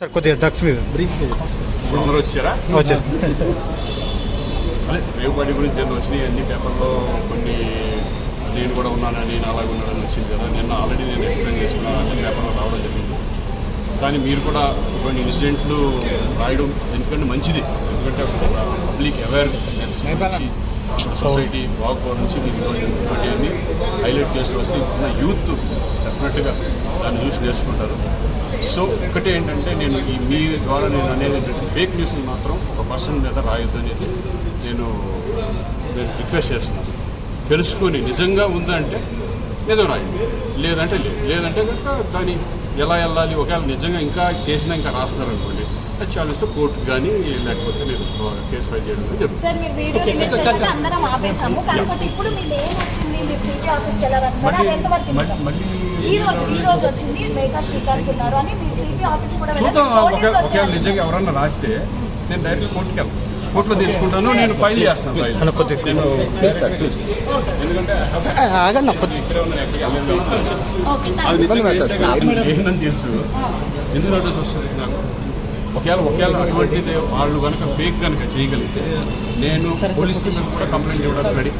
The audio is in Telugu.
సార్ కొద్దిగా డ్రగ్స్ మీద. ఇప్పుడు అందరూ వచ్చారా వచ్చారు అదే రేవు పార్టీ గురించి నేను వచ్చినాయి? అన్ని పేపర్లో కొన్ని నేను కూడా ఉన్నానని నేను అలాగే ఉన్నానని వచ్చింది కదా నిన్న ఆల్రెడీ నేను ఎక్స్ప్లెయిన్ చేసుకున్నాను అన్ని పేపర్లో రావడం జరిగింది. కానీ మీరు కూడా కొన్ని ఇన్సిడెంట్లు రాయడం ఎందుకంటే మంచిది. ఎందుకంటే పబ్లిక్ అవేర్నెస్ సొసైటీ బాగుపోవడం నుంచి మీరు హైలైట్ చేస్తూ వస్తే యూత్ డెఫినెట్గా దాన్ని చూసి నేర్చుకుంటారు. సో ఒకటి ఏంటంటే నేను ఈ మీ ద్వారా నేను అనేది ఏంటంటే ఫేక్ న్యూస్ని మాత్రం ఒక పర్సన్ మీద రాయొద్దు అనేది నేను నేను రిక్వెస్ట్ చేస్తున్నాను. తెలుసుకొని నిజంగా ఉందంటే ఏదో రాయండి. లేదంటే లేదు. లేదంటే కనుక దాన్ని ఎలా వెళ్ళాలి? ఒకవేళ నిజంగా ఇంకా చేసినా ఇంకా రాస్తున్నారు అనుకోండి అది కోర్టు కానీ లేకపోతే నేను కేసు ఫైల్ చేయడం జరుగుతుంది. సార్ మీరు వీడియో డిలీట్ చేస్తే అందరం ఆపేసాము కాకపోతే ఇప్పుడు మీ ఏం వచ్చింది మీరు సిటీ ఆఫీస్కి వెళ్ళాలంటున్నారు అది ఎంతవరకు నిజం? మళ్ళీ ఈ రోజు ఈ రోజు వచ్చింది మేకా శ్రీకాంత్ ఉన్నారు అని మీరు సిటీ ఆఫీస్ కూడా వెళ్ళాలి. చూద్దాం ఒకవేళ. నిజంగా ఎవరన్నా రాస్తే నేను డైరెక్ట్ కోర్టుకి వెళ్తాను కోర్టులో తెచ్చుకుంటాను నేను ఫైల్ చేస్తాను ఫైల్. నేను ప్లీజ్ సార్ ప్లీజ్ ఎందుకంటే ఆగండి ఇక్కడే ఎక్కడికి ఓకే, ఇబ్బంది సార్. తెలుసు ఎందుకు నోటీస్ వస్తుంది నాకు ఒకవేళ ఒకవేళ అటువంటిది వాళ్ళు కనుక ఫేక్ కనుక చేయగలిగితే నేను పోలీస్ కూడా కంప్లైంట్ ఇవ్వడానికి రెడీ.